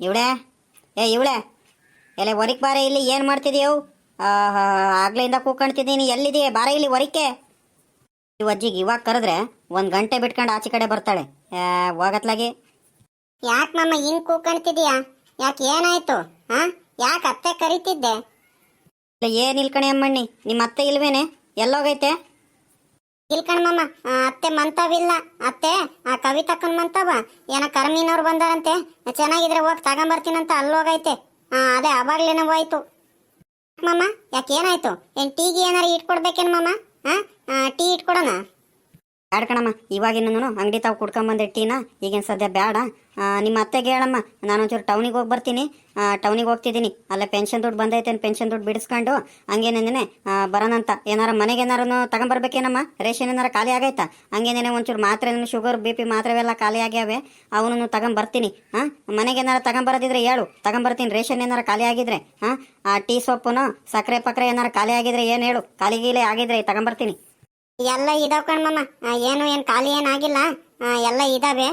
ಇವಳೆ? ಏ ಇವಳೆ? ಎಲೆ ಹೊರಕ್ ಬಾರೆ ಇಲ್ಲಿ ಏನು ಮಾಡ್ತಿದೀಯವು ಆಗ್ಲಿಂದ ಕೂಕೊಂಡ್ತಿದ್ದೀನಿ ಎಲ್ಲಿದೆಯೇ? ಬಾರ ಇಲ್ಲಿ ಹೊರಕ್ಕೆ ಈ ಅಜ್ಜಿಗೆ ಇವಾಗ ಕರೆದ್ರೆ ಒಂದು ಗಂಟೆ ಬಿಟ್ಕೊಂಡು ಆಚೆ ಕಡೆ ಬರ್ತಾಳೆ. ಹೋಗತ್ಲಾಗಿ. ಯಾಕೆ ಮಮ್ಮ ಹಿಂಗ್ ಕೂಕೊಂಡ್ತಿದ್ಯಾ ಯಾಕೆ ಏನಾಯ್ತು? ಹಾ ಯಾಕೆ ಅತ್ತೆ ಕರಿತಿದ್ದೆ? ಇಲ್ಲ ಏನಿಲ್ಲ ಇಲ್ಕಣೆ ಅಮ್ಮಣ್ಣಿ ನಿಮ್ಮ ಅತ್ತೆ ಇಲ್ವೇನೆ? ಎಲ್ಲೋಗೈತೆ? ಇಲ್ಕಣ್ ಮಮ್ಮ ಆ, ಅತ್ತೆ ಮಂತವಿಲ್ಲ. ಅತ್ತೆ ಆ ಕವಿತಕ್ಕನ್ ಮಂತವ. ಏನ ಕರ್ಮೀನವ್ರು ಬಂದಾರಂತೆ. ಚೆನ್ನಾಗಿದ್ರೆ ಹೋಗಿ ತಗೊಂಬರ್ತೀನಂತ ಅಲ್ಲೋಗೈತೆ. ಹಾ ಅದೇ ಅವಾಗ್ಲೇನೆ ಹೋಯ್ತು ಮಮ್ಮ ಯಾಕೆ ಏನಾಯ್ತು ಏನ್ ಟೀಗೆ ಏನಾರ ಇಟ್ಕೊಡ್ಬೇಕೇನ್ ಮಮ್ಮ ಹಾ ಟೀ ಇಟ್ಕೊಡೋಣ? ಬ್ಯಾಡ ಕಣಮ್ಮ? ಇವಾಗಿನ ಅಂಗಡಿ ತಾವು ಕುಡ್ಕೊಂಬಂದೆ ಟೀನ? ಈಗಿನ ಸದ್ಯ ಬೇಡ ನಿಮ್ಮ ಅತ್ತೆಗೆ ಹೇಳಮ್ಮ. ನಾನು ಒಂಚೂರು ಟೌನಿಗೆ ಹೋಗಿ ಬರ್ತೀನಿ. ಟೌನಿಗೆ ಹೋಗ್ತಿದ್ದೀನಿ. ಅಲ್ಲೇ ಪೆನ್ಷನ್ ದುಡ್ಡು ಬಂದೈತೆ ಪೆನ್ಷನ್ ದುಡ್ಡು ಬಿಡಿಸ್ಕೊಂಡು ಹಂಗೇನೇನೆ ಬರೋಣಂತ? ಏನಾರ ಮನೆಗೆ ಏನಾರು ತಗೊಂಬರ್ಬೇಕೇನಮ್ಮ? ರೇಷನ್ ಏನಾರ ಖಾಲಿ ಆಗೈತಾ? ಹಂಗೇನೇನೆ ಒಂಚೂರು ಮಾತ್ರೆ ಶುಗರ್ ಬಿ ಪಿ ಮಾತ್ರೆವೆಲ್ಲ ಖಾಲಿ ಆಗ್ಯಾವೆ. ಅವನು ತಗೊಂಬರ್ತೀನಿ. ಹಾಂ ಮನೆಗೆ ಏನಾರ ತಗೊಂಬರೋದಿದ್ರೆ ಹೇಳು. ತಗೊಂಬರ್ತೀನಿ. ರೇಷನ್ ಏನಾರ ಖಾಲಿ ಆಗಿದ್ರೆ ಹಾಂ ಆ, ಟೀ ಸೊಪ್ಪುನು, ಸಕ್ಕರೆ ಪಕ್ಕರೆ ಏನಾರ ಖಾಲಿ ಆಗಿದ್ರೆ ಏನು ಹೇಳು? ಖಾಲಿ ಗೀಲೆ ಆಗಿದ್ರೆ ತಗೊಂಬರ್ತೀನಿ. ಎಲ್ಲ ಇದಾವ ಕಣ್ಮಮ್ಮ ಏನು ಏನು ಖಾಲಿ ಏನಾಗಿಲ್ಲ ಎಲ್ಲ ಇದಾವೆ.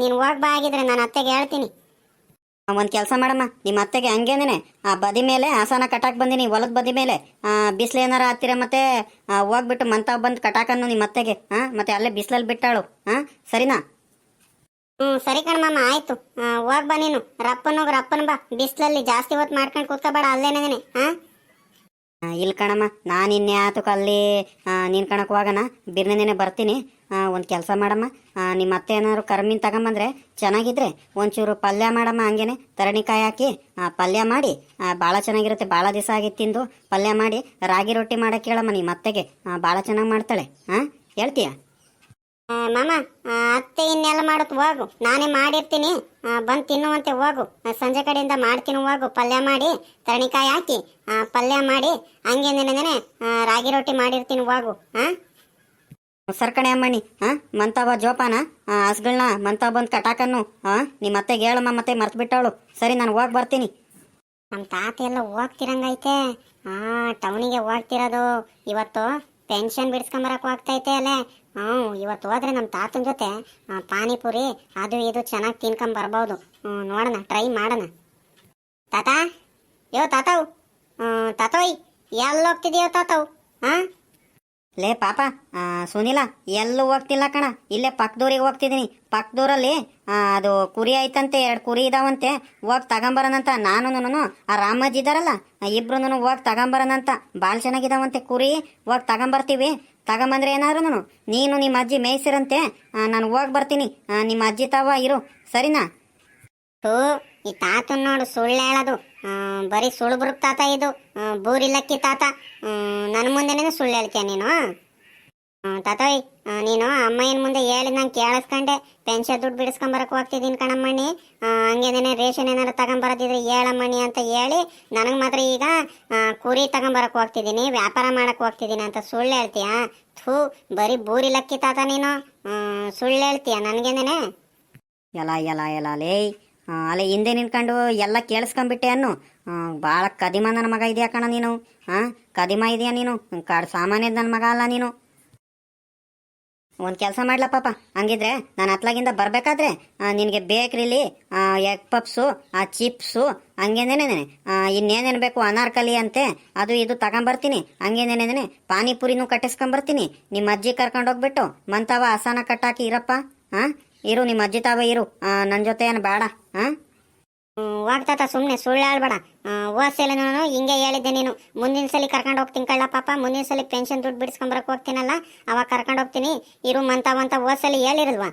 ನೀನು ಹೋಗ್ ಬಾ ಆಗಿದ್ರೆ ನಾನು ಅತ್ತೆಗೆ ಹೇಳ್ತೀನಿ. ಒಂದು ಕೆಲಸ ಮಾಡಮ್ಮ. ನಿಮ್ಮ ಅತ್ತೆಗೆ ಹಂಗೇನೆ ಆ ಬದಿ ಮೇಲೆ ಆಸನ ಕಟಾಕ್ ಬಂದಿನಿ ಹೊಲದ ಬದಿ ಮೇಲೆ. ಬಿಸಿಲು ಏನಾರ ಹತ್ತಿರ ಮತ್ತೆ ಹೋಗ್ಬಿಟ್ಟು ಮಂತಾವ್ ಬಂದು ಕಟಾಕನ್ನು ನಿಮ್ಮ ಅತ್ತೆಗೆ ಹಾಂ ಮತ್ತೆ ಅಲ್ಲೇ ಬಿಸಿಲಲ್ಲಿ ಬಿಟ್ಟಾಳು ಹಾಂ ಸರಿನಾ? ಹ್ಮ್ ಸರಿ ಕಣ್ಮಮ್ಮ ಆಯ್ತು. ಹೋಗ್ಬಾ ಹೋಗ್ ಬಾ ನೀನು. ರಪ್ಪನ್ ರಪ್ಪನ ಬಾ. ಬಿಸ್ಲಲ್ಲಿ ಜಾಸ್ತಿ ಹೊತ್ತು ಮಾಡ್ಕೊಂಡು ಕೂತ್ಕೋಬೇಡ ಅಲ್ಲೇನೇನೆ ಹಾ ಇಲ್ಲ ಕಣಮ್ಮ, ನಾನು ಇನ್ಯಾತಕ್ಕೆ ಅಲ್ಲಿ ನೀನು ಕಣಕ್ಕೆ ಹೋಗೋಣ ಬಿರ್ನೇನೆ ಬರ್ತೀನಿ. ಒಂದು ಕೆಲಸ ಮಾಡಮ್ಮ. ನಿಮ್ಮ ಅತ್ತೆ ಏನಾದ್ರು ಕರ್ಮಿನ ತಗೊಂಬಂದ್ರೆ ಚೆನ್ನಾಗಿದ್ರೆ ಒಂಚೂರು ಪಲ್ಯ ಮಾಡಮ್ಮ ಹಂಗೇನೆ. ತರಣಿಕಾಯಿ ಹಾಕಿ ಪಲ್ಯ ಮಾಡಿ ಭಾಳ ಚೆನ್ನಾಗಿರುತ್ತೆ. ಭಾಳ ದಿವಸ ಆಗಿತ್ತು ತಿಂದು ಪಲ್ಯ ಮಾಡಿ, ರಾಗಿ ರೊಟ್ಟಿ ಮಾಡಕ್ಕೆ ಹೇಳಮ್ಮ ನಿಮ್ಮ ಅತ್ತೆಗೆ. ಭಾಳ ಚೆನ್ನಾಗಿ ಮಾಡ್ತಾಳೆ. ಹಾಂ ಹೇಳ್ತೀಯಾ? ಮಾಮ ಅತ್ತೆ ಇನ್ನೆಲ್ಲ ಮಾಡುತ್ತ ಹೋಗು. ನಾನೇ ಮಾಡಿರ್ತೀನಿ. ಬಂದು ತಿನ್ನುವಂತೆ ಹೋಗು. ಸಂಜೆ ಕಡೆಯಿಂದ ಮಾಡ್ತೀನಿ ಹೋಗು. ಪಲ್ಯ ಮಾಡಿ ತರಣಿಕಾಯಿ ಹಾಕಿ ಪಲ್ಯ ಮಾಡಿ ಹಂಗೆ ನೆನೆ ರಾಗಿ ರೊಟ್ಟಿ ಮಾಡಿರ್ತೀನಿ ಹೋಗು. ಹಾ ಸರ್ಕಣೆ ಅಮ್ಮಣಿ ಹಾಂ ಮಂತಾವ ಜೋಪಾನ. ಹಸ್ಗಳನ್ನ ಮಂತಾವ ಬಂದು ಕಟಾಕನ್ನು. ಹಾಂ ನಿಮ್ಮ ಅತ್ತೆಗೆ ಹೇಳಮ್ಮ ಮತ್ತೆ ಮರ್ತು ಬಿಟ್ಟವಳು ಸರಿ ನಾನು ಹೋಗಿ ಬರ್ತೀನಿ. ನಮ್ಮ ತಾತ ಎಲ್ಲ ಹೋಗ್ತಿರಂಗೈತೆ. ಹಾ ಟೌನಿಗೆ ಹೋಗ್ತಿರೋದು. ಇವತ್ತು ಪೆನ್ಷನ್ ಬಿಡಿಸ್ಕೊಂಬರಕ್ ಹೋಗ್ತೈತೆ ಅಲ್ಲೇ. ಹ್ಞೂ ಇವತ್ತು ಹೋದ್ರೆ ನಮ್ಮ ತಾತನ ಜೊತೆ ಪಾನಿಪುರಿ, ಅದು ಇದು ಚೆನ್ನಾಗಿ ತಿನ್ಕೊಂಡು ಬರ್ಬೋದು. ಹ್ಞೂ ನೋಡೋಣ, ಟ್ರೈ ಮಾಡೋಣ. ತಾತ? ಯೋ, ತಾತವ್. ತಾತೋಯ್, ಎಲ್ಲ ಹೋಗ್ತಿದ್ಯೋ ತಾತವ್? ಹಾಂ? ಲೇ, ಪಾಪ ಸುನಿಲ, ಎಲ್ಲೂ ಹೋಗ್ತಿಲ್ಲ ಕಣ. ಇಲ್ಲೇ ಪಕ್ಕದೂರಿಗೆ ಹೋಗ್ತಿದ್ದೀನಿ ಪಕ್ಕದೂರಲ್ಲಿ ಅದು ಕುರಿ ಐತಂತೆ, ಎರಡು ಕುರಿ ಇದಾವಂತೆ. ಹೋಗಿ ತಗೊಂಬರೋಣಂತ. ನಾನು ಆ ರಾಮಜ್ಜಿ ಇದ್ದಾರಲ್ಲ ಇಬ್ರು ಹೋಗಿ ತಗೊಂಬರೋಣಂತ. ಭಾಳ ಚೆನ್ನಾಗಿದಾವಂತೆ ಕುರಿ. ಹೋಗಿ ತಗೊಂಬರ್ತೀವಿ. ತಗೊಂಬಂದ್ರೆ ಏನಾದ್ರು ನೀನು ನಿಮ್ಮ ಅಜ್ಜಿ ಮೇಯ್ಸಿರಂತೆ ನಾನು ಹೋಗಿ ಬರ್ತೀನಿ. ನಿಮ್ಮ ಅಜ್ಜಿ ತಾವ ಇರು. ಸರಿನಾ? ಹೋ ಈ ತಾತನ್ ನೋಡು ಸುಳ್ಳು ಹೇಳೋದು. ಬರೀ ಸುಳ್ಳು ಬರುಕ್ ತಾತ ಇದು. ಬೂರಿಲಕ್ಕಿ ತಾತ. ನನ್ನ ಮುಂದೆನೇ ಸುಳ್ಳು ಹೇಳ್ತೀಯ ನೀನು? ತಾತೋಯ್ ನೀನು ಅಮ್ಮಯ್ಯನ ಮುಂದೆ ಹೇಳಿ ನಂಗೆ ಕೇಳಿಸ್ಕೊಂಡೆ. ಪೆನ್ಷನ್ ದುಡ್ಡು ಬಿಡಿಸ್ಕೊಂಬರಕ್ ಹೋಗ್ತಿದ್ದೀನಿ ಕಣಮ್ಮಣ್ಣಿ. ಆ, ಹಂಗೇನೇನೆ ರೇಷನ್ ಏನಾರು ತಗೊಂಬರೋದಿದ್ರೆ ಹೇಳಮ್ಮಣ್ಣಿ ಅಂತ ಹೇಳಿ ನನಗೆ ಮಾತ್ರ ಈಗ ಕುರಿ ತಗೊಂಬರಕ್ ಹೋಗ್ತಿದ್ದೀನಿ ವ್ಯಾಪಾರ ಮಾಡಕ್ ಹೋಗ್ತಿದ್ದೀನಿ ಅಂತ ಸುಳ್ಳು ಹೇಳ್ತೀಯ? ಥೂ ಬರೀ ಬೂರಿ ಲಕ್ಕಿ ತಾತ ನೀನು. ಸುಳ್ಳು ಹೇಳ್ತೀಯ ನನಗೇನೇನೆ ಎಲ್ಲ ಎಲ್ಲ ಎಲ್ಲ ಲೇ. ಅಲ್ಲೇ ಹಿಂದೆ ನಿಂತ್ಕೊಂಡು ಎಲ್ಲ ಕೇಳಿಸ್ಕೊಂಬಿಟ್ಟೆ ಅನ್ನು. ಭಾಳ ಕದಿಮ ನನ್ನ ಮಗ ಇದೆಯಾ ಕಣ ನೀನು. ಹಾಂ ಕದಿಮ ಇದೆಯಾ ನೀನು? ಕಾಡು ಸಾಮಾನ್ಯದ ನನ್ನ ಮಗ ಅಲ್ಲ ನೀನು. ಒಂದು ಕೆಲಸ ಮಾಡ್ಲ ಪಾಪ. ಹಂಗಿದ್ರೆ ನಾನು ಅತ್ಲಾಗಿಂದ ಬರಬೇಕಾದ್ರೆ ನಿನಗೆ ಬೇಕ್ರಿಲಿ ಎಗ್ ಪಪ್ಸು ಆ ಚಿಪ್ಸು ಹಂಗೇನೇನೇನೆ ಇನ್ನೇನೇನು ಬೇಕು ಅನಾರ್ಕಲಿ ಅಂತೆ, ಅದು ಇದು ತಗೊಂಬರ್ತೀನಿ. ಹಂಗೇನೇನೇನೆ, ಪಾನಿಪುರಿನೂ ಕಟ್ಟಿಸ್ಕೊಂಬರ್ತೀನಿ. ನಿಮ್ಮ ಅಜ್ಜಿ ಕರ್ಕೊಂಡು ಹೋಗ್ಬಿಟ್ಟು ಮಂತವ ಹಸನ ಕಟ್ಟಾಕಿ ಇರಪ್ಪ. ಹಾಂ ಇರು ನಿಮ್ಮ ಅಜ್ಜಿ ತಾವ ಇರು. ನನ್ನ ಜೊತೆ ಏನು ಬೇಡ. ಹಾಂ ಹೋಗ್ತಾತ ಸುಮ್ಮನೆ ಸುಳ್ಳು ಹೇಳ್ಬೇಡ. ಹೋದ್ಸಲ ನಾನು ಹಿಂಗೆ ಹೇಳಿದ್ದೆ ನೀನು. ಮುಂದಿನ ಸಲ ಕರ್ಕೊಂಡು ಹೋಗ್ತೀನಿ ಕಳ್ಳ ಪಾಪ. ಮುಂದಿನ ಸಲ ಪೆನ್ಷನ್ ದುಡ್ಡು ಬಿಡಿಸ್ಕೊಂಬರಕ್ಕೆ ಹೋಗ್ತೀನಲ್ಲ? ಅವಾಗ ಕರ್ಕೊಂಡು ಹೋಗ್ತೀನಿ. ಇರು ಮಂತವಂತ ಹೋದ್ಸಲ ಹೇಳಿರಲ್ವಾ?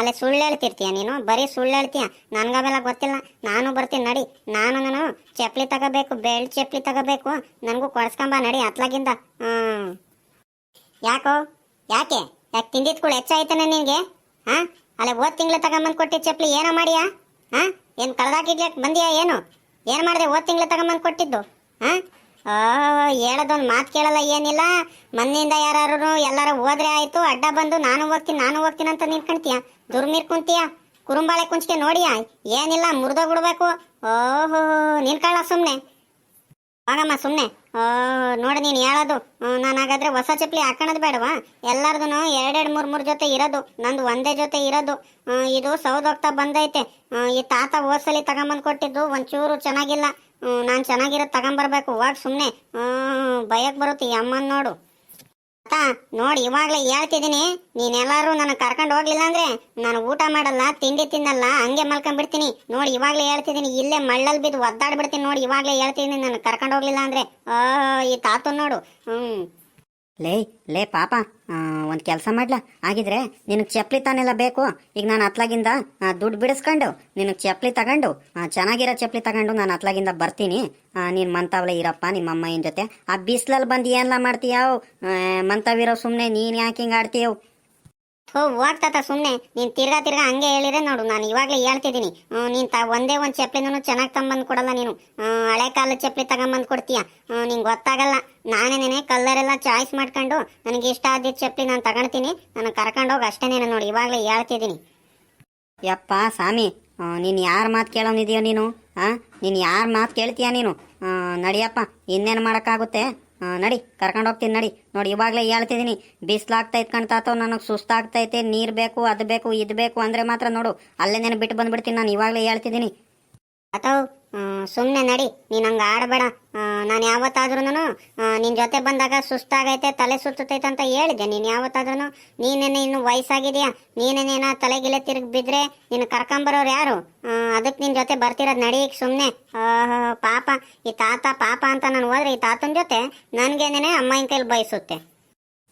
ಅಲ್ಲೇ ಸುಳ್ಳು ಹೇಳ್ತಿರ್ತೀಯ ನೀನು? ಬರೀ ಸುಳ್ಳು ಹೇಳ್ತೀಯ? ನನ್ಗವೆಲ್ಲ ಗೊತ್ತಿಲ್ಲ. ನಾನು ಬರ್ತೀನಿ, ನಡಿ. ನಾನು ನಾನು ಚಪ್ಲಿ ತಗೋಬೇಕು, ಬೆಳ್ಳಿ ಚಪ್ಪಲಿ ತಗೋಬೇಕು. ನನಗೂ ಕೊಡ್ಸ್ಕೊಂಬ, ನಡಿ ಅತ್ಲಾಗಿಂದ. ಯಾಕೋ? ಯಾಕೆ? ಯಾಕೆ ತಿಂದಿದ್ ಕೂಡ ಹೆಚ್ಚಾಯ್ತಾನೆ ನಿನಗೆ? ಹಾಂ ಅಲ್ಲೇ ಓದ್ ತಿಂಗಳು ತಗೊಂಬಂದು ಕೊಟ್ಟಿದ್ದ ಚಪ್ಲಿ ಏನೋ ಮಾಡಿಯಾ? ಹಾ ಏನು ಕಳ್ದಾಕಿಡ್ಲಿಕ್ಕೆ ಬಂದಿಯಾ ಏನು? ಏನು ಮಾಡಿದೆ ಓದ್ ತಿಂಗಳು ತಗೊಂಬಂದು ಕೊಟ್ಟಿದ್ದು? ಹಾಂ? ಓ, ಹೇಳೋದೊಂದು ಮಾತು ಕೇಳಲ್ಲ ಏನಿಲ್ಲ. ಮನೆಯಿಂದ ಯಾರು ಎಲ್ಲರೂ ಹೋದ್ರೆ ಆಯಿತು, ಅಡ್ಡ ಬಂದು ನಾನು ಹೋಗ್ತೀನಿ ನಾನು ಹೋಗ್ತೀನಿ ಅಂತ ನಿಂತ್ಕೊಂತೀಯ ದುರ್ಮೀರ್ ಕುಂತೀಯ? ಕುರುಂಬಾಳೆ ಕುಂಚಿಕೆ ನೋಡಿಯಾ? ಏನಿಲ್ಲ, ಮುರಿದೋಗ್ಬಿಡ್ಬೇಕು. ಓಹೋ ನಿನ್ಕಳ್ಳ ಸುಮ್ಮನೆ ಹೋಗಮ್ಮ ಸುಮ್ಮನೆ ನೋಡಿ ನೀನು ಹೇಳೋದು. ನಾನು ಹಾಗಾದ್ರೆ ಹೊಸ ಚಪ್ಪಲಿ ಹಾಕೋಣದು ಬೇಡವಾ? ಎಲ್ಲರದೂ ಎರಡೆರಡು ಮೂರು ಮೂರು ಜೊತೆ ಇರೋದು. ನಂದು ಒಂದೇ ಜೊತೆ ಇರೋದು. ಇದು ಸೌದೋಗ್ತಾ ಬಂದೈತೆ. ಈ ತಾತ ಹೋದ್ಸಲಿ ತಗೊಂಬಂದು ಕೊಟ್ಟಿದ್ದು ಒಂಚೂರು ಚೆನ್ನಾಗಿಲ್ಲ. ನಾನು ಚೆನ್ನಾಗಿರೋದು ತಗೊಂಬರ್ಬೇಕು. ಹೋಗಿ ಸುಮ್ಮನೆ ಭಯಕ್ಕೆ ಬರುತ್ತೆ ಅಮ್ಮನ್ ನೋಡು. ಅತ್ತ ನೋಡಿ, ಇವಾಗ್ಲೇ ಹೇಳ್ತಿದ್ದೀನಿ, ನೀನೆಲ್ಲಾರು ನನ್ನ ಕರ್ಕೊಂಡು ಹೋಗ್ಲಿಲ್ಲ ಅಂದ್ರೆ ನಾನು ಊಟ ಮಾಡಲ್ಲ, ತಿಂಡಿ ತಿನ್ನಲ್ಲ, ಹಂಗೆ ಮಲ್ಕೊಂಡ್ಬಿಡ್ತೀನಿ. ನೋಡಿ, ಇವಾಗ್ಲೇ ಹೇಳ್ತಿದ್ದೀನಿ, ಇಲ್ಲೇ ಮಳ್ಳಲ್ಲಿ ಬಿದ್ದು ಒದ್ದಾಡ್ಬಿಡ್ತೀನಿ. ನೋಡಿ, ಇವಾಗ್ಲೇ ಹೇಳ್ತಿದ್ದೀನಿ, ನಾನು ಕರ್ಕೊಂಡು ಹೋಗ್ಲಿಲ್ಲ ಅಂದ್ರೆ. ಆ ಈ ತಾತು ನೋಡು. ಹ್ಮ್. ಲೇ ಲೇ ಪಾಪ ಒಂದು ಕೆಲಸ ಮಾಡ್ಲಾ? ಆಗಿದ್ರೆ ನಿನಗೆ ಚಪ್ಪಲಿ ತಾನೆಲ್ಲ ಬೇಕು. ಈಗ ನಾನು ಅತ್ಲಾಗಿಂದ ದುಡ್ಡು ಬಿಡಿಸ್ಕೊಂಡು ನಿನಗೆ ಚಪ್ಪಲಿ ತಗೊಂಡು ಚೆನ್ನಾಗಿರೋ ಚಪ್ಪಲಿ ತಗೊಂಡು ನಾನು ಅತ್ಲಾಗಿಂದ ಬರ್ತೀನಿ. ನೀನು ಮಂತಾವಲೆ ಇರಪ್ಪ, ನಿಮ್ಮ ಅಮ್ಮಯ್ಯನ ಜೊತೆ. ಆ ಬಿಸ್ಲಲ್ಲಿ ಬಂದು ಏನೆಲ್ಲ ಮಾಡ್ತೀಯಾವ್ ಮಂತಾವಿರೋ ಸುಮ್ಮನೆ ನೀನು ಯಾಕೆ ಹಿಂಗೆ ಆಡ್ತೀಯವ್ ಹೋ ಹೋಗ್ತಾತ ಸುಮ್ಮನೆ ನೀನು ತಿರ್ಗಾ ತಿರ್ಗಾ ಹಂಗೆ ಹೇಳಿದ್ರೆ ನೋಡು, ನಾನು ಇವಾಗಲೇ ಹೇಳ್ತಿದ್ದೀನಿ. ನೀನು ತ, ಒಂದೇ ಒಂದು ಚಪ್ಪಲಿನೂ ಚೆನ್ನಾಗಿ ತಗೊಂಬಂದು ಕೊಡಲ್ಲ ನೀನು. ಹಳೆ ಕಾಲದ ಚಪ್ಪಲಿ ತಗೊಂಬಂದು ಕೊಡ್ತೀಯ? ನಿಂಗೆ ಗೊತ್ತಾಗಲ್ಲ. ನಾನೇನೇನೆ ಕಲ್ಲರೆಲ್ಲ ಚಾಯ್ಸ್ ಮಾಡ್ಕೊಂಡು ನನಗೆ ಇಷ್ಟ ಆದಿದ್ದ ಚಪ್ಪಲಿ ನಾನು ತಗೊಳ್ತೀನಿ ನಾನು ಕರ್ಕೊಂಡೋಗಿ ಅಷ್ಟೇನೇನೆ ನೋಡಿ, ಇವಾಗಲೇ ಹೇಳ್ತಿದ್ದೀನಿ. ಯಪ್ಪ, ಸ್ವಾಮಿ. ನೀನು ಯಾರ ಮಾತು ಕೇಳೋನಿದೆಯೋ ನೀನು? ಹಾಂ? ನೀನು ಯಾರ ಮಾತು ಕೇಳ್ತೀಯ ನೀನು? ನಡಿಯಪ್ಪ, ಇನ್ನೇನು ಮಾಡೋಕ್ಕಾಗುತ್ತೆ? ನಡಿ, ಕರ್ಕೊಂಡು ಹೋಗ್ತೀನಿ, ನಡಿ. ನೋಡಿ, ಇವಾಗಲೇ ಹೇಳ್ತಿದ್ದೀನಿ ಬಿಸಿಲಾಗ್ತೈತೆ ಕಣ್ತಾತೋ ನನಗೆ ಸುಸ್ತಾಗ್ತೈತೆ ನೀರು ಬೇಕು, ಅದು ಬೇಕು, ಇದು ಬೇಕು ಅಂದರೆ ಮಾತ್ರ ನೋಡು. ಅಲ್ಲೇ ನಾನು ಬಿಟ್ಟು ಬಂದುಬಿಡ್ತೀನಿ, ನಾನು ಇವಾಗಲೇ ಹೇಳ್ತಿದ್ದೀನಿ. ಅಥವಾ ಸುಮ್ಮನೆ ನಡಿ, ನೀನು ಹಂಗೆ ಆಡಬೇಡ. ನಾನು ಯಾವತ್ತಾದ್ರೂ ನಿನ್ನ ಜೊತೆ ಬಂದಾಗ ಸುಸ್ತಾಗೈತೆ, ತಲೆ ಸುತ್ತೈತೆ ಅಂತ ಹೇಳಿದೆ ನೀನು ಯಾವತ್ತಾದ್ರೂ ನೀನೇನೆ ಇನ್ನು ವಯಸ್ಸಾಗಿದೆಯಾ? ನೀನೇನೇನ ತಲೆಗಿಲೆ ತಿರುಗಿ ಬಿದ್ದರೆ ನೀನು ಕರ್ಕೊಂಬರೋರು ಯಾರು? ಅದಕ್ಕೆ ನಿನ್ನ ಜೊತೆ ಬರ್ತಿರೋದು ನಡಿ ಸುಮ್ಮನೆ ಪಾಪ. ಈ ತಾತ ಪಾಪ ಅಂತ ನಾನು ಹೋದ್ರೆ ಈ ತಾತನ ಜೊತೆ ನನಗೇನೇ ಅಮ್ಮನ ಕೈಲಿ ಬಯಸುತ್ತೆ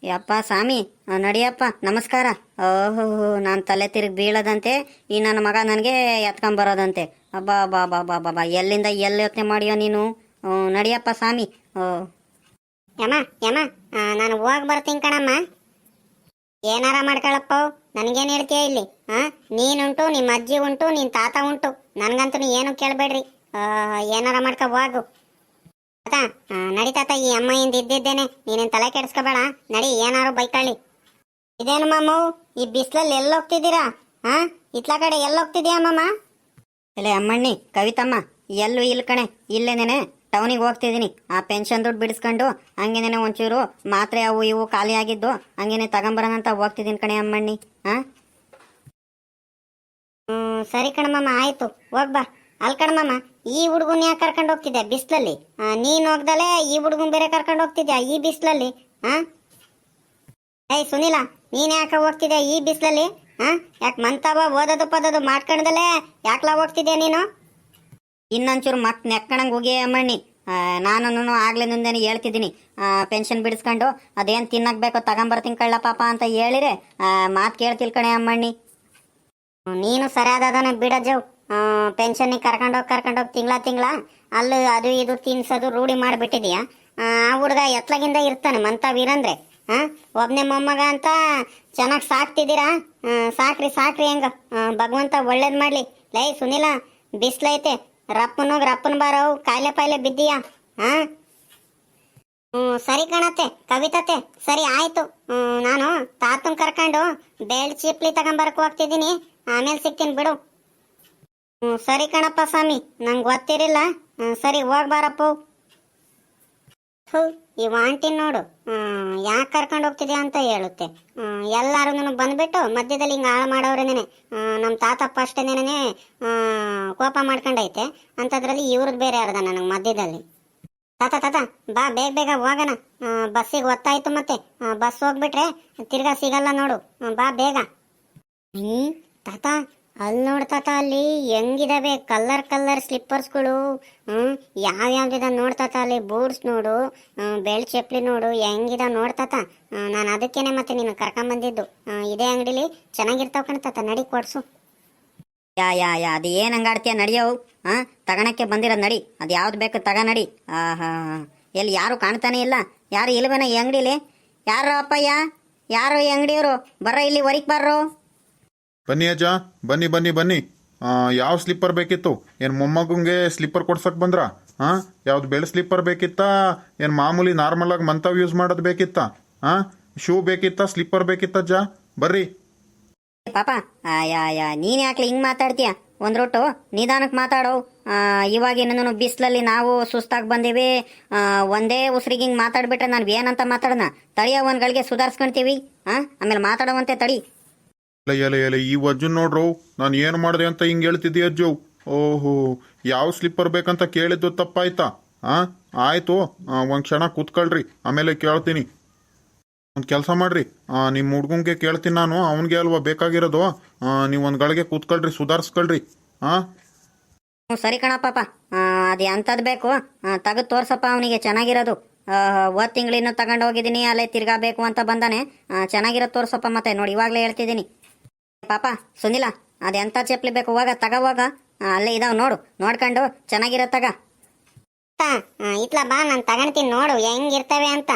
ಯಪ್ಪ ಸ್ವಾಮಿ ನಡಿಯಪ್ಪ, ನಮಸ್ಕಾರ. ಓಹೋ, ನಾನು ತಲೆ ತಿರುಗಿ ಬೀಳದಂತೆ, ಈ ನನ್ನ ಮಗ ನನಗೆ ಎತ್ಕೊಂಬರೋದಂತೆ. ಅಬ್ಬಾ ಬಾ ಬಾ ಬಾ ಬಾ ಬಾ ಎಲ್ಲಿಂದ ಎಲ್ಲಿ ಯೋಚನೆ ಮಾಡಿಯೋ ನೀನು? ನಡಿಯಪ್ಪ ಸ್ವಾಮಿ. ಯಮ್ಮ ಯಮ್ಮ. ಆ, ನಾನು ಹೋಗಿ ಬರ್ತೀನಿ ಕಣಮ್ಮ. ಏನಾರ ಮಾಡ್ಕೊಳಪ್ಪ ನನಗೇನು ಹೇಳ್ತೀಯ ಇಲ್ಲಿ? ಹಾ ನೀನುಂಟು ನಿಮ್ಮ ಅಜ್ಜಿ ಉಂಟು ನಿನ್ನ ತಾತ ಉಂಟು. ನನಗಂತೂ ಏನು ಕೇಳಬೇಡ್ರಿ. ಏನಾರ ಮಾಡ್ಕೊ ಹೋಗು. ತಾತ ಆ, ನಡಿ ತಾತ ಈ ಅಮ್ಮ ಇಂದ ಇದ್ದಿದ್ದೇನೆ. ನೀನೇನು ತಲೆ ಕೆಡಿಸ್ಕೋಬೇಡ. ನಡಿ ಏನಾರು ಬೈಕಳ್ಳಿ. ಇದೇನು ಮಾಮು? ಈ ಬಿಸಿಲಲ್ಲಿ ಎಲ್ಲೋಗ್ತಿದ್ದೀರಾ? ಹಾ ಇತ್ಲ ಕಡೆ ಎಲ್ಲೋಗ್ತಿದ್ಯಾ ಮಾಮ? ಎಲೆ ಅಮ್ಮಣ್ಣಿ, ಕವಿತಮ್ಮ, ಎಲ್ಲೂ ಇಲ್ಲ ಕಣೆ ಇಲ್ಲೇನೇನೆ ಟೌನಿಗೆ ಹೋಗ್ತಿದ್ದೀನಿ. ಆ ಪೆನ್ಷನ್ ದುಡ್ಡು ಬಿಡಿಸ್ಕೊಂಡು ಹಂಗೇನೇನೆ ಒಂಚೂರು ಮಾತ್ರೆ ಅವು ಇವು ಖಾಲಿ ಆಗಿದ್ದು ಹಂಗೇನೆ ತಗೊಂಬರೋಣ ಅಂತ ಹೋಗ್ತಿದ್ದೀನಿ ಕಣೆ ಅಮ್ಮಣ್ಣಿ ಹಾಂ ಹ್ಞೂ ಸರಿ ಕಣಮ್ಮ ಆಯ್ತು. ಹೋಗ್ಬಾ ಅಲ್ಲಿ ಕಣಮ್ಮ ಈ ಹುಡುಗನ್ ಯಾಕೆ ಕರ್ಕೊಂಡು ಹೋಗ್ತಿದ್ದೆ ಬಿಸಿಲಲ್ಲಿ? ನೀನು ಹೋಗ್ದಲೇ ಈ ಹುಡುಗನ್ ಬೇರೆ ಕರ್ಕೊಂಡು ಹೋಗ್ತಿದ್ಯಾ ಈ ಬಿಸಿಲಲ್ಲಿ ಹಾಂ ಏಯ್ ಸುನಿಲ, ನೀನು ಯಾಕೆ ಹೋಗ್ತಿದ್ಯಾ ಈ ಬಿಸ್ಲಲ್ಲಿ? ಹಾ ಯಾಕೆ ಮಂತಾವ ಓದೋದು ಪದೋದು ಮಾಡ್ಕೊಂಡದಲೆ ಯಾಕ್ಲಾ ಹೋಗ್ತಿದ್ಯಾ ನೀನು? ಇನ್ನೊಂಚೂರು ಮಕ್ ನೆಕ್ಕಣಂಗೆ ಹೋಗಿ ಅಮ್ಮಣ್ಣಿ. ನಾನು ಆಗ್ಲೇ ಮುಂದೆನೆ ಹೇಳ್ತಿದ್ದೀನಿ. ಪೆನ್ಷನ್ ಬಿಡಿಸ್ಕೊಂಡು ಅದೇನು ತಿನ್ನಕ್ಕೆ ಬೇಕೋ ತಗೊಂಬರ್ತೀನಿ ಕಳ್ಳ ಪಾಪ ಅಂತ ಹೇಳಿರೆ. ಮಾತು ಕೇಳ್ತಿಲ್ ಕಣೆ ಅಮ್ಮಣ್ಣಿ. ನೀನು ಸರಿಯಾದದನ ಬಿಡಜವ್ ಪೆನ್ಷನ್ನಿಗೆ ಕರ್ಕೊಂಡೋಗಿ ಕರ್ಕೊಂಡೋಗಿ ತಿಂಗಳ ತಿಂಗಳ. ಅಲ್ಲಿ ಅದು ಇದು ತಿನ್ಸೋದು ರೂಢಿ ಮಾಡಿಬಿಟ್ಟಿದ್ಯಾ? ಆ ಹುಡುಗ ಎತ್ಲಗಿಂದ ಇರ್ತಾನೆ ಮಂತ ಒಬ್ನೇ ಮೊಮ್ಮಗ ಅಂತ ಚೆನ್ನಾಗಿ ಸಾಕ್ತಿದ್ದೀರಾ? ಸಾಕ್ರಿ ಸಾಕ್ರಿ ಹೆಂಗ. ಭಗವಂತ ಒಳ್ಳೇದು ಮಾಡ್ಲಿ. ಲೈ, ಸುನಿಲ ಬಿಸ್ಲೈತೆ ರಪ್ಪನೋಗ್ ರಪ್ಪನ ಬಾರವು ಕಾಯಿಲೆ ಪಾಯ್ಲೆ ಬಿದ್ದೀಯಾ? ಹಾ? ಹ್ಞೂ ಸರಿ ಕಣತ್ತೆ ಕವಿತತೆ ಸರಿ, ಆಯ್ತು. ನಾನು ತಾತನ್ ಕರ್ಕೊಂಡು ಬೇಳ್ ಚಿಪ್ಲಿ ತಗೊಂಬರಕ್ ಹೋಗ್ತಿದ್ದೀನಿ. ಆಮೇಲೆ ಸಿಗ್ತೀನಿ ಬಿಡು. ಹ್ಞೂ ಸರಿ ಕಣಪ್ಪ ಸ್ವಾಮಿ. ನಂಗೆ ಗೊತ್ತಿರಲಿಲ್ಲ. ಸರಿ, ಹೋಗ್ಬಾರಪ್ಪ. ಹೂ ಈ ವಾಂಟಿ ನೋಡು ಯಾಕೆ ಕರ್ಕೊಂಡು ಹೋಗ್ತಿದ್ಯಾ ಅಂತ ಹೇಳುತ್ತೆ. ಎಲ್ಲಾರು ಬಂದ್ಬಿಟ್ಟು ಮಧ್ಯದಲ್ಲಿ ಹಿಂಗೆ ಹಾಳು ಮಾಡೋರೇನೆ ನಮ್ಮ ತಾತಪ್ಪ ಅಷ್ಟೇನೇನೆ ಕೋಪ ಮಾಡ್ಕೊಂಡೈತೆ. ಅಂಥದ್ರಲ್ಲಿ ಇವ್ರದ್ದು ಬೇರೆ ಅರ್ಧ ನನಗೆ ಮಧ್ಯದಲ್ಲಿ. ತಾತ ತಾತ, ಬಾ, ಬೇಗ ಬೇಗ ಹೋಗೋಣ. ಬಸ್ಸಿಗೆ ಒತ್ತಾಯ್ತು ಮತ್ತೆ. ಬಸ್ ಹೋಗ್ಬಿಟ್ರೆ ತಿರ್ಗಾ ಸಿಗಲ್ಲ ನೋಡು. ಬಾ, ಬೇಗ. ಹ್ಞೂ ತಾತ ಅಲ್ಲಿ ನೋಡ್ತಾತ ಅಲ್ಲಿ ಹೆಂಗಿದಾವೆ ಕಲ್ಲರ್ ಕಲ್ಲರ್ ಸ್ಲಿಪ್ಪರ್ಸ್ಗಳು ಯಾವ ಯಾವ್ಯಾವ್ದಿದ ನೋಡ್ತಾತ ಅಲ್ಲಿ? ಬೂಟ್ಸ್ ನೋಡು ಬೆಳ್ ಚಪ್ಪಲಿ ನೋಡು ಹೆಂಗಿದ ನೋಡ್ತಾತ ನಾನು ಅದಕ್ಕೇನೆ ಮತ್ತೆ ನೀನು ಕರ್ಕೊಂಬಂದಿದ್ದು ಇದೇ ಅಂಗಡಿಲಿ ಚೆನ್ನಾಗಿರ್ತಾವ ಕಣ್ತಾತ ನಡಿ ಕೊಡ್ಸು. ಯಾ ಯಾ ಯಾ, ಅದು ಏನು ಹಂಗಾಡ್ತೀಯ ನಡಿಯವು ಹಾಂ, ತಗೋಣಕ್ಕೆ ಬಂದಿರೋದು ನಡಿ. ಅದು ಯಾವ್ದು ಬೇಕು ತಗ ನಡಿ. ಎಲ್ಲಿ ಯಾರು ಕಾಣ್ತಾನೆ ಇಲ್ಲ. ಯಾರು ಇಲ್ವೇನ ಈ ಅಂಗಡಿಲಿ? ಯಾರು ಅಪ್ಪಯ್ಯ? ಯಾರು ಈ ಅಂಗಡಿಯವರು? ಬರ್ರ ಇಲ್ಲಿ ಹೊರಗೆ ಬರ್ರೋ. ಬನ್ನಿ ಅಜ್ಜ, ಬನ್ನಿ ಬನ್ನಿ ಬನ್ನಿ. ಯಾವ ಸ್ಲಿಪ್ಪರ್ ಬೇಕಿತ್ತು? ಏನು ಮೊಮ್ಮಗಂಗೆ ಸ್ಲಿಪ್ಪರ್ ಕೊಡ್ಸಕ್ ಬಂದ್ರ? ಹಾಂ ಯಾವ್ದು ಬೆಳೆ ಸ್ಲಿಪ್ಪರ್ ಬೇಕಿತ್ತಾ? ಏನು ಮಾಮೂಲಿ ನಾರ್ಮಲ್ ಆಗಿ ಮಂತವ್ ಯೂಸ್ ಮಾಡೋದು ಬೇಕಿತ್ತಾ? ಹಾಂ ಶೂ ಬೇಕಿತ್ತಾ ಸ್ಲಿಪ್ಪರ್ ಬೇಕಿತ್ತ ಅಜ್ಜ? ಬರ್ರಿ. ಪಾಪ ನೀನ್ ಯಾಕೆ ಹಿಂಗ್ ಮಾತಾಡ್ತೀಯ? ಒಂದು ರೊಟ್ಟು ನಿಧಾನಕ್ಕೆ ಮಾತಾಡೋ. ಇವಾಗ ಇವಾಗಿನ ಬಿಸಿಲಲ್ಲಿ ನಾವು ಸುಸ್ತಾಗಿ ಬಂದೀವಿ. ಒಂದೇ ಉಸಿರಿಗೆ ಹಿಂಗೆ ಮಾತಾಡ್ಬಿಟ್ರೆ ನಾನು ಏನಂತ ಮಾತಾಡೋಣ? ತಳಿಯ ಒಂದ್ಗಳಿಗೆ ಸುಧಾರಿಸ್ಕೊಂತೀವಿ. ಹಾಂ ಆಮೇಲೆ ಮಾತಾಡೋವಂತೆ ತಡಿ. ಎಲೆ ಎಲೆ ಈ ಅಜ್ಜನ್ ನೋಡ್ರು, ನಾನು ಏನು ಮಾಡಿದೆ ಅಂತ ಹಿಂಗೆ ಹೇಳ್ತಿದ್ದಿ ಅಜ್ಜು ಓಹೋ, ಯಾವ ಸ್ಲಿಪ್ಪರ್ ಬೇಕಂತ ಕೇಳಿದ್ದು ತಪ್ಪಾಯ್ತಾ? ಹಾಂ ಆಯ್ತು ಒಂದು ಕ್ಷಣ ಕೂತ್ಕೊಳ್ರಿ, ಆಮೇಲೆ ಕೇಳ್ತೀನಿ. ಒಂದು ಕೆಲಸ ಮಾಡ್ರಿ ನಿಮ್ಮ ಹುಡ್ಗಂಗೆ ಕೇಳ್ತೀನಿ ನಾನು, ಅವನಿಗೆ ಅಲ್ವಾ ಬೇಕಾಗಿರೋದು? ನೀವು ಒಂದು ಗಳಿಗೆ ಕೂತ್ಕೊಳ್ರಿ, ಸುಧಾರಿಸ್ಕೊಳ್ರಿ ಹಾಂ ಸರಿ ಕಣಪ್ಪ ಅದು ಎಂಥದ್ದು ಬೇಕು? ತೆಗೆದು ತೋರ್ಸಪ್ಪ ಅವನಿಗೆ, ಚೆನ್ನಾಗಿರೋದು. ಹೋದ ತಿಂಗಳಿನ್ನೂ ತಗೊಂಡು ಹೋಗಿದ್ದೀನಿ, ಅಲ್ಲೇ ತಿರ್ಗಾಬೇಕು ಅಂತ ಬಂದಾನೆ. ಚೆನ್ನಾಗಿರೋ ಚೆನ್ನಾಗಿರೋದು ತೋರ್ಸಪ್ಪ ಮತ್ತೆ, ನೋಡಿ, ಇವಾಗಲೇ ಹೇಳ್ತಿದ್ದೀನಿ. ಪಾಪ ಸುನಿಲ ಅದು ಚಪ್ಲಿ ಚಪ್ಪಲಿ ಬೇಕು ಹೋಗ ತಗೋವಾಗ ಅಲ್ಲೇ ಇದಾವೆ ನೋಡು ನೋಡ್ಕೊಂಡು ಚೆನ್ನಾಗಿರೋ ತಗ. ಆ, ಇತ್ಲ ಬಾ ನಾನು ತಗೊಳ್ತೀನಿ ನೋಡು ಹೆಂಗಿರ್ತವೆ ಅಂತ.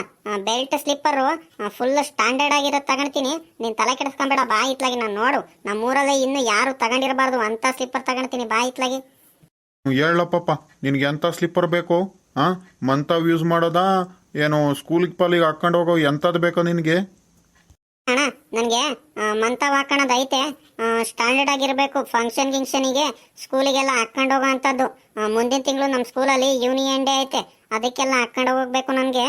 ಬೆಲ್ಟ್ ಸ್ಲಿಪ್ಪರು ಫುಲ್ ಸ್ಟ್ಯಾಂಡರ್ಡ್ ಆಗಿರೋದು ತಗೊಳ್ತೀನಿ ನೀನು ತಲೆ ಕೆಡಿಸ್ಕೊಂಬೇಡ ಬಾ ಇತ್ಲಾಗಿ ನಾನು ನೋಡು. ನಮ್ಮ ನಮ್ಮೂರಲ್ಲೇ ಇನ್ನು ಯಾರು ತಗೊಂಡಿರಬಾರ್ದು ಅಂತ ಸ್ಲಿಪ್ಪರ್ ತಗೊಳ್ತೀನಿ ಬಾ ಇತ್ಲಾಗಿ. ಹೇಳಪ್ಪಪ್ಪ ನಿನ್ಗೆ ಎಂತ ಸ್ಲಿಪ್ಪರ್ ಬೇಕು? ಹಾಂ ಮಂತಾವ್ ಯೂಸ್ ಮಾಡೋದಾ? ಏನು ಸ್ಕೂಲಿಗೆ ಪಾಲಿಗೆ ಹಾಕೊಂಡು ಹೋಗೋ ಎಂಥದ್ದು ಬೇಕೋ ನಿನಗೆ? ಅಣ್ಣ, ನನಗೆ ಮಂತವ್ ಹಾಕೋಣದು ಐತೆ. ಸ್ಟ್ಯಾಂಡರ್ಡ್ ಆಗಿರಬೇಕು ಫಂಕ್ಷನ್ ಗಿಂಕ್ಷನಿಗೆ ಸ್ಕೂಲಿಗೆಲ್ಲ ಹಾಕೊಂಡು ಹೋಗೋ ಅಂಥದ್ದು. ಮುಂದಿನ ತಿಂಗಳು ನಮ್ಮ ಸ್ಕೂಲಲ್ಲಿ ಯೂನಿಯನ್ ಡೇ ಐತೆ. ಅದಕ್ಕೆಲ್ಲ ಹಾಕೊಂಡು ಹೋಗ್ಬೇಕು ನನಗೆ.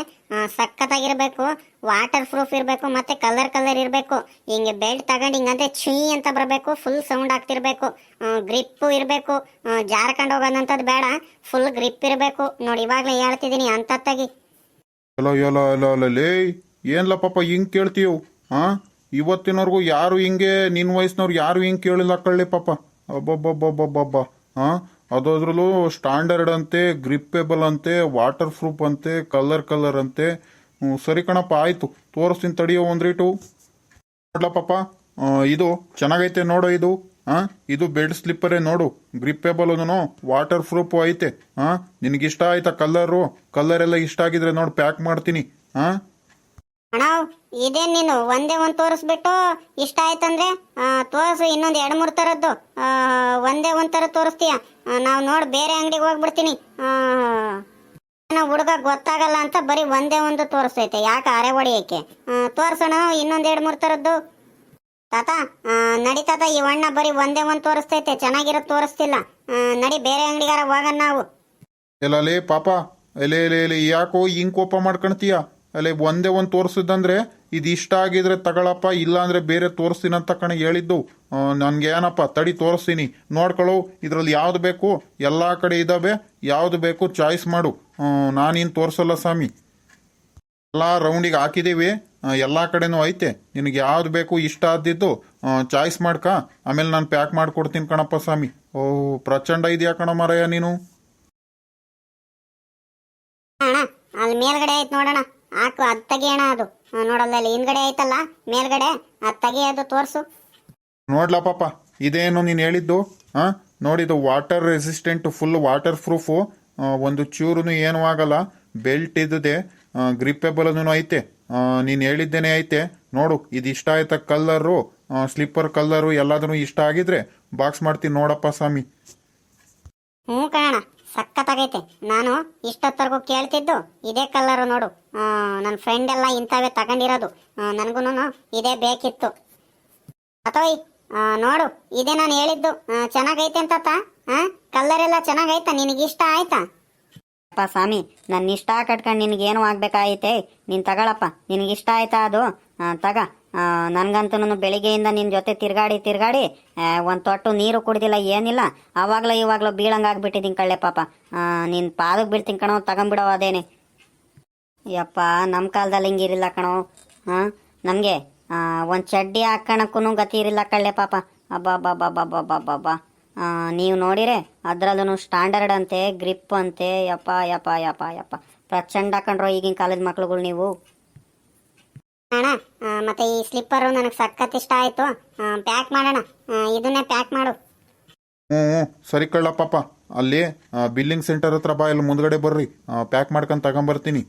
ಸಖತ್ತಾಗಿರಬೇಕು ವಾಟರ್ ಪ್ರೂಫ್ ಇರಬೇಕು, ಮತ್ತೆ ಕಲರ್ ಕಲರ್ ಇರಬೇಕು. ಹಿಂಗೆ ಬೆಲ್ಟ್ ತಗೊಂಡು ಹಿಂಗಂದ್ರೆ ಛೀ ಅಂತ ಬರಬೇಕು ಫುಲ್ ಸೌಂಡ್ ಆಗ್ತಿರಬೇಕು. ಗ್ರಿಪ್ಪು ಇರಬೇಕು. ಜಾರ್ಕೊಂಡು ಹೋಗೋದಂಥದ್ದು ಬೇಡ. ಫುಲ್ ಗ್ರಿಪ್ ಇರಬೇಕು. ನೋಡಿ, ಇವಾಗಲೇ ಹೇಳ್ತಿದ್ದೀನಿ ಅಂತತ್ತಾಗಿ. ಏನ್ಲ ಪಾಪ ಹಿಂಗೆ ಕೇಳ್ತೀಯವು ಹಾ ಇವತ್ತಿನವರೆಗೂ ಯಾರು ಹಿಂಗೆ ನಿನ್ನ ವಯಸ್ಸಿನವ್ರು ಯಾರು ಹಿಂಗೆ ಕೇಳಿಲ್ಲ ಕಳ್ಳಿ ಪಾಪ. ಅಬ್ಬಬ್ಬಬ್ಬಬ್ಬಬ್ಬ. ಹಾ ಅದಾದ್ರಲ್ಲೂ ಸ್ಟ್ಯಾಂಡರ್ಡ್ ಅಂತೆ, ಗ್ರಿಪ್ಪೇಬಲ್ ಅಂತೆ, ವಾಟರ್ ಪ್ರೂಫ್ ಅಂತೆ, ಕಲರ್ ಕಲರ್ ಅಂತೆ. ಸರಿ ಕಣಪ್ಪ, ಆಯ್ತು. ತೋರಿಸ್ತೀನಿ, ತಡಿಯೋ ಒಂದ್ರೀಟು ನೋಡ್ಲ ಪಾಪ. ಇದು ಚೆನ್ನಾಗೈತೆ ನೋಡು ಇದು. ಹಾಂ ಇದು ಬೆಡ್ ಸ್ಲಿಪ್ಪರೇ ನೋಡು. ಗ್ರಿಪ್ಪೇಬಲ್ ಅದನು ವಾಟರ್ ಪ್ರೂಫು ಐತೆ. ಹಾಂ ನಿನಗಿಷ್ಟ ಆಯ್ತಾ ಕಲರು ಕಲರ್ ಎಲ್ಲ ಇಷ್ಟ ಆಗಿದ್ರೆ ನೋಡು, ಪ್ಯಾಕ್ ಮಾಡ್ತೀನಿ. ಹಾ ಅಣ್ಣ ಇದೇ ನೀನು ಒಂದೇ ಒಂದು ತೋರಿಸ್ಬಿಟ್ಟು ಇಷ್ಟ ಆಯ್ತಂದ್ರೆ? ತೋರಿಸು ಇನ್ನೊಂದು ಎರಡು ಮೂರು ಥರದ್ದು ಆ, ಒಂದೇ ಒಂದು ಥರ ತೋರಿಸ್ತೀಯ? ನಾವು ನೋಡಿ ಬೇರೆ ಅಂಗಡಿಗೆ ಹೋಗ್ಬಿಡ್ತೀನಿ. ಹುಡುಗ ಗೊತ್ತಾಗಲ್ಲ ಅಂತ ಬರೀ ಒಂದೇ ಒಂದು ತೋರಿಸ್ತೈತೆ ಯಾಕೆ ಅರೆ ಹೊಡಿಯಕ್ಕೆ? ತೋರಿಸೋಣ ಇನ್ನೊಂದು ಎರಡು ಮೂರು ಥರದ್ದು ತಾತ ನಡಿ ತಾತ ಈ ಅಣ್ಣ ಬರೀ ಒಂದೇ ಒಂದು ತೋರಿಸ್ತೈತೆ ಚೆನ್ನಾಗಿರೋದು ತೋರಿಸ್ತಿಲ್ಲ. ನಡಿ ಬೇರೆ ಅಂಗಡಿಗಾರ ಹೋಗೋಣ ನಾವು. ಪಾಪ ಎಲೆ ಎಲೆ ಎಲೆ ಯಾಕೋ ಹಿಂಗ್ ಕೋಪ ಮಾಡ್ಕೊಳ್ತೀಯ ಅಲ್ಲೇ ಒಂದೇ ಒಂದು ತೋರಿಸಿದ್ದಂದ್ರೆ ಇದು ಇಷ್ಟ ಆಗಿದ್ರೆ ತಗೊಳಪ್ಪ, ಇಲ್ಲ ಅಂದ್ರೆ ಬೇರೆ ತೋರಿಸ್ತೀನಿ ಅಂತ ಕಣ ಹೇಳಿದ್ದು. ನನಗೆ ಏನಪ್ಪ, ತಡಿ ತೋರಿಸ್ತೀನಿ ನೋಡ್ಕೊಳ್ಳು ಇದರಲ್ಲಿ ಯಾವ್ದು ಬೇಕು? ಎಲ್ಲಾ ಕಡೆ ಇದ್ದಾವೆ ಯಾವ್ದು ಬೇಕು ಚಾಯ್ಸ್ ಮಾಡು. ನಾನೇನು ತೋರಿಸಲ್ಲ ಸ್ವಾಮಿ. ಎಲ್ಲ ರೌಂಡಿಗೆ ಹಾಕಿದ್ದೀವಿ ಎಲ್ಲ ಕಡೆನೂ ಐತೆ. ನಿನಗೆ ಯಾವ್ದು ಬೇಕು ಇಷ್ಟ ಆದಿದ್ದು ಚಾಯ್ಸ್ ಮಾಡ್ಕ. ಆಮೇಲೆ ನಾನು ಪ್ಯಾಕ್ ಮಾಡ್ಕೊಡ್ತೀನಿ ಕಣಪ್ಪ ಸ್ವಾಮಿ. ಓಹ್ ಪ್ರಚಂಡ ಇದೆಯಾ ಕಣ ಮರಯ್ಯ ನೀನು? ಅಲ್ಲಿ ಮೇಲ್ಗಡೆ ಐತೆ ನೋಡೋಣ. ಹಾಕು ಅದ್ ತೆಗಿಯೋಣ ಅದು. ನೋಡಲ್ಲ ಅಲ್ಲಿ ಹಿಂದ್ಗಡೆ ಐತಲ್ಲ ಮೇಲ್ಗಡೆ ಅದ್ ತೆಗಿಯೋದು ತೋರಿಸು. ನೋಡ್ಲಾ ಪಾಪ ಇದೇನು ನೀನು ಹೇಳಿದ್ದು? ಹಾ ನೋಡಿದು water resistant full water proof ಒಂದು ಚೂರು ಏನು ಆಗಲ್ಲ ಬೆಲ್ಟ್ ಇದ್ದದೆ ಗ್ರಿಪ್ಪೇಬಲ್ ಐತೆ. ನೀನು ಹೇಳಿದ್ದೇನೆ ಐತೆ. ನೋಡು ಇದು ಇಷ್ಟ ಆಯ್ತ ಕಲ್ಲರು ಸ್ಲಿಪ್ಪರ್ ಕಲ್ಲರು ಎಲ್ಲಾದ್ರೂ ಇಷ್ಟ ಆಗಿದ್ರೆ ಬಾಕ್ಸ್ ಮಾಡ್ತೀನಿ ನೋಡಪ್ಪ ಸ್ವಾಮಿ. ಹ್ಞೂ ಕಣ ಸಖತ್ತಾಗೈತೆ. ನಾನು ಇಷ್ಟೊತ್ತರೆಗೂ ಕೇಳ್ತಿದ್ದು ಇದೇ ಕಲ್ಲರು ನೋಡು. ನನ್ನ ಫ್ರೆಂಡ್ ಎಲ್ಲ ಇಂಥವೇ ತಗೊಂಡಿರೋದು. ನನಗೂ ಇದೇ ಬೇಕಿತ್ತು. ಅಥವಾ ನೋಡು, ಇದೇ ನಾನು ಹೇಳಿದ್ದು. ಚೆನ್ನಾಗೈತೆ ಅಂತ ಕಲರ್ ಎಲ್ಲ ಚೆನ್ನಾಗೈತಾ? ನಿನಗಿಷ್ಟ ಆಯ್ತಾ? ಅಪ್ಪ ಸ್ವಾಮಿ ನನ್ನ ಇಷ್ಟ ಕಟ್ಕೊಂಡು ನಿನಗೇನು ಆಗ್ಬೇಕಾಗೈತೆ ನೀನು ತಗೊಳಪ್ಪ. ನಿನಗಿಷ್ಟ ಆಯ್ತಾ ಅದು? ತಗ. ನನಗಂತೂ ಬೆಳಿಗ್ಗೆಯಿಂದ ನಿನ್ನ ಜೊತೆ ತಿರ್ಗಾಡಿ ತಿರ್ಗಾಡಿ ಒಂದು ತೊಟ್ಟು ನೀರು ಕುಡ್ದಿಲ್ಲ, ಏನಿಲ್ಲ. ಆವಾಗಲೂ ಇವಾಗಲೂ ಬೀಳಂಗೆ ಆಗ್ಬಿಟ್ಟಿದ್ದೀನಿ ಕಳ್ಳೆ ಪಾಪ. ನಿನ್ನ ಪಾದಕ್ಕೆ ಬೀಳ್ತೀನಿ ಕಣೋ ತಗೊಂಬಿಡೋ ಅದೇನೆ. ಯಪ್ಪ ನಮ್ಮ ಕಾಲದಲ್ಲಿ ಹಿಂಗಿರಿಲ್ಲ ಕಣೋ. ಹಾಂ ನಮಗೆ ಒಂದು ಚಡ್ಡಿ ಹಾಕೋಣಕ್ಕೂ ಗತಿ ಇರಿಲ್ಲ ಕಳ್ಳೆ ಪಾಪ. ಅಬ್ಬಾ ನೀವು ನೋಡಿರೆ ಅದರಲ್ಲೂ ಸ್ಟ್ಯಾಂಡರ್ಡ್ ಅಂತೆ, ಗ್ರಿಪ್ ಅಂತೆ. ಯಪ್ಪ ಯಪ್ಪ ಯಪ್ಪ ಯಪ್ಪ. ಪ್ರಚಂಡ ಹಾಕೊಂಡ್ರೋ ಈಗಿನ ಕಾಲದ ಮಕ್ಳುಗಳು ನೀವು. ಅಣ್ಣ ಮತ್ತೆ ಈ ಸ್ಲಿಪ್ಪರು ನನಗೆ ಸಖತ್ ಇಷ್ಟ ಆಯ್ತು. ಪ್ಯಾಕ್ ಮಾಡೋಣ. ಇದನ್ನೇ ಪ್ಯಾಕ್ ಮಾಡು. ಹ್ಞೂ ಹ್ಞೂ ಸರಿ ಕಳ್ಳ ಪಾಪ ಅಲ್ಲಿ ಬಿಲ್ಲಿಂಗ್ ಸೆಂಟರ್ ಹತ್ರ ಬಾ ಇಲ್ಲಿ ಮುಂದ್ಗಡೆ ಬರ್ರಿ. ಪ್ಯಾಕ್ ಮಾಡ್ಕೊಂಡು ತಗೊಂಬರ್ತೀನಿ.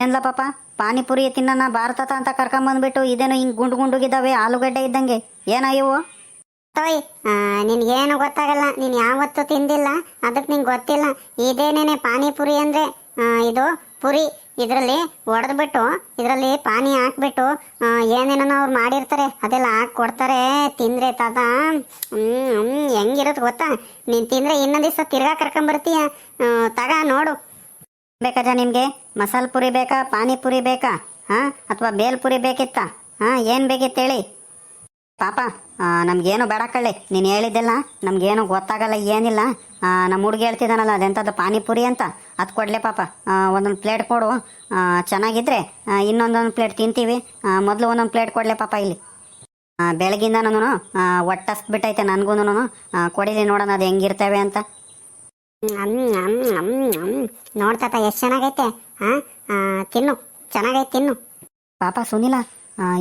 ಏನ್ಲ ಪಾಪ? ಪಾನಿಪುರಿ ತಿನ್ನೋಣ ಭಾರತತ ಅಂತ ಕರ್ಕೊಂಬಂದ್ಬಿಟ್ಟು ಇದೇನು ಹಿಂಗ್ ಗುಂಡು ಗುಂಡುಗಿದ್ದಾವೆ ಆಲೂಗಡ್ಡೆ ಇದ್ದಂಗೆ. ಏನೋ ಇವು? ತೋಯ್ ನಿನ್ಗೇನು ಗೊತ್ತಾಗಲ್ಲ. ನೀನ್ ಯಾವತ್ತೂ ತಿಂದಿಲ್ಲ. ಅದಕ್ಕೆ ನಿಂಗೆ ಗೊತ್ತಿಲ್ಲ. ಇದೇನೇನೆ ಪಾನಿಪುರಿ ಅಂದ್ರೆ? ಇದು ಪುರಿ, ಇದರಲ್ಲಿ ಒಡೆದ್ಬಿಟ್ಟು, ಇದರಲ್ಲಿ ಪಾನಿ ಹಾಕ್ಬಿಟ್ಟು ಏನೇನೋ ಅವ್ರು ಮಾಡಿರ್ತಾರೆ, ಅದೆಲ್ಲ ಹಾಕಿ ಕೊಡ್ತಾರೆ, ತಿಂದ್ರೆ ತಾತ. ಹ್ಞೂ ಹೆಂಗಿರೋದು ಗೊತ್ತಾ? ನೀನು ತಿಂದರೆ ಇನ್ನೊಂದು ದಿವಸ ತಿರ್ಗಾ ಕರ್ಕೊಂಬರ್ತೀಯ? ತಗ, ನೋಡು. ಬೇಕಾಜ ನಿಮಗೆ? ಮಸಾಲೆ ಪುರಿ ಬೇಕಾ? ಪಾನಿಪುರಿ ಬೇಕಾ? ಹಾಂ? ಅಥವಾ ಬೇಲ್ಪುರಿ ಬೇಕಿತ್ತಾ? ಹಾಂ, ಏನು ಬೇಕಿತ್ತು ಹೇಳಿ. ಪಾಪ ನಮಗೇನು ಬೇಡ ಕಳ್ಳಿ. ನೀನು ಹೇಳಿದ್ದೆಲ್ಲ ನಮಗೇನು ಗೊತ್ತಾಗಲ್ಲ, ಏನಿಲ್ಲ. ನಮ್ಮ ಹುಡುಗಿ ಹೇಳ್ತಿದ್ದಾನಲ್ಲ ಅದೆಂಥದ್ದು ಪಾನಿಪುರಿ ಅಂತ? ಅದು ಕೊಡಲೇ ಪಾಪ. ಒಂದೊಂದು ಪ್ಲೇಟ್ ಕೊಡು. ಚೆನ್ನಾಗಿದ್ದರೆ ಇನ್ನೊಂದೊಂದು ಪ್ಲೇಟ್ ತಿಂತೀವಿ. ಮೊದಲು ಒಂದೊಂದು ಪ್ಲೇಟ್ ಕೊಡಲೇ ಪಾಪ ಇಲ್ಲಿ. ಬೆಳಗಿಂದ ನಾನು ಬಿಟ್ಟೈತೆ ನನಗೂ ಕೊಡಿಲಿ ನೋಡೋಣ ಅದು ಹೆಂಗಿರ್ತವೆ ಅಂತ. ನೋಡ್ತಾತ ಎಷ್ಟು ಚೆನ್ನಾಗೈತೆ. ಹಾ ತಿನ್ನು. ಚೆನ್ನಾಗೈತೆ ತಿನ್ನು. ಪಾಪ ಸುನಿಲ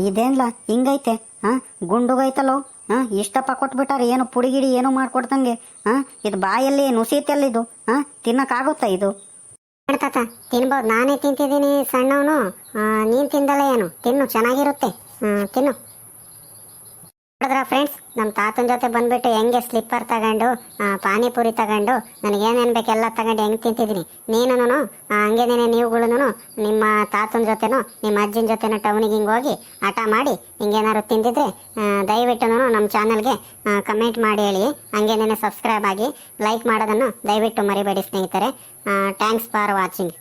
ಇದೇನ್ಲ ಹಿಂಗೈತೆ. ಹಾಂ ಗುಂಡುಗೈತಲ್ಲೋ ಹಾಂ ಇಷ್ಟಪ್ಪ ಕೊಟ್ಬಿಟ್ಟಾರೆ ಏನು ಪುಡಿಗಿಡಿ ಏನು ಮಾಡ್ಕೊಡ್ತಂಗೆ. ಹಾಂ ಇದು ಬಾಯಲ್ಲಿ ನುಸಿತೆಲ್ಲ ಇದು ಹಾಂ ತಿನ್ನೋಕ್ಕಾಗುತ್ತಾ ಇದು? ನೋಡ್ತಾತ ತಿನ್ಬೋದು. ನಾನೇ ತಿಂತಿದ್ದೀನಿ ಸಣ್ಣವನು. ನೀನ್ ತಿಂದಲ್ಲ ಏನು ತಿನ್ನು ಚೆನ್ನಾಗಿರುತ್ತೆ. ತಿನ್ನು. ನೋಡಿದ್ರ ಫ್ರೆಂಡ್ಸ್ ನಮ್ಮ ತಾತನ ಜೊತೆ ಬಂದ್ಬಿಟ್ಟು ಹೆಂಗೆ ಸ್ಲಿಪ್ಪರ್ ತಗೊಂಡು ಪಾನಿಪುರಿ ತಗೊಂಡು, ನನಗೇನೇನು ಬೇಕೆಲ್ಲ ತಗೊಂಡು ಹೆಂಗೆ ತಿಂತಿದ್ದೀನಿ? ನೀನು ಹಂಗೇನೇನೆ ನೀವುಗಳೂ ನಿಮ್ಮ ತಾತನ ಜೊತೆನೋ, ನಿಮ್ಮ ಅಜ್ಜಿನ ಜೊತೆನೋ ಟೌನಿಗೆ ಹಿಂಗೆ ಹೋಗಿ ಹಠ ಮಾಡಿ, ಹಿಂಗೇನಾದ್ರು ತಿಂದಿದ್ರೆ ದಯವಿಟ್ಟು ನಮ್ಮ ಚಾನಲ್ಗೆ ಕಮೆಂಟ್ ಮಾಡಿ ಹೇಳಿ. ಹಂಗೇನೇನೆ ಸಬ್ಸ್ಕ್ರೈಬ್ ಆಗಿ ಲೈಕ್ ಮಾಡೋದನ್ನು ದಯವಿಟ್ಟು ಮರಿಬೇಡಿ ಸ್ನೇಹಿತರೆ. Thanks for watching